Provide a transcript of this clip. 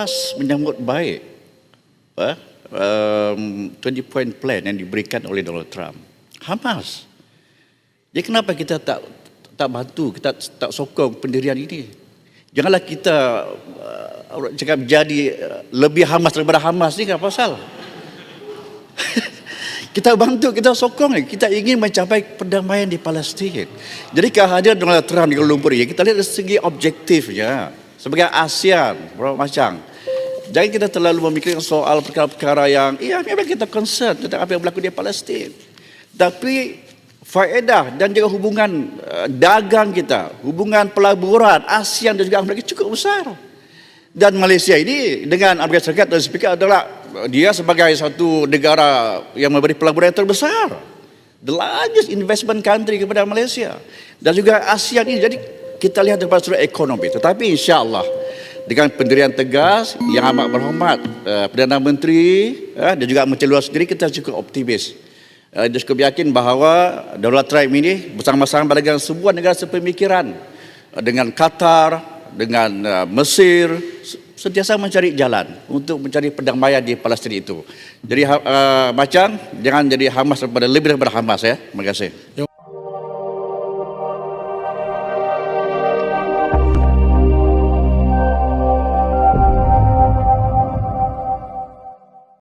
Hamas menyambut baik uh, um, 20 point plan yang diberikan oleh Donald Trump. Hamas. Jadi kenapa kita tak tak bantu, kita tak sokong pendirian ini? Janganlah kita uh, cakap jadi uh, lebih Hamas daripada Hamas ni kan pasal? kita bantu, kita sokong. Kita ingin mencapai perdamaian di Palestin. Jadi kehadiran Donald Trump di Kuala Lumpur ini, kita lihat dari segi objektifnya. Sebagai ASEAN, berapa macam. Jangan kita terlalu memikirkan soal perkara-perkara yang, ya memang kita concern tentang apa yang berlaku di Palestin. Tapi faedah dan juga hubungan uh, dagang kita, hubungan pelaburan ASEAN dan juga Amerika cukup besar. Dan Malaysia ini dengan Amerika Serikat dan Sepika adalah uh, dia sebagai satu negara yang memberi pelaburan yang terbesar. The largest investment country kepada Malaysia. Dan juga ASEAN ini. Jadi kita lihat daripada sudut ekonomi. Tetapi insyaAllah dengan pendirian tegas yang amat berhormat uh, Perdana Menteri uh, dan juga Menteri Luar sendiri kita cukup optimis. Uh, dia cukup yakin bahawa Daulat Trump ini bersama-sama dengan sebuah negara sepemikiran uh, dengan Qatar, dengan uh, Mesir sentiasa mencari jalan untuk mencari perdamaian di Palestin itu. Jadi uh, macam jangan jadi Hamas daripada lebih daripada Hamas ya. Terima kasih.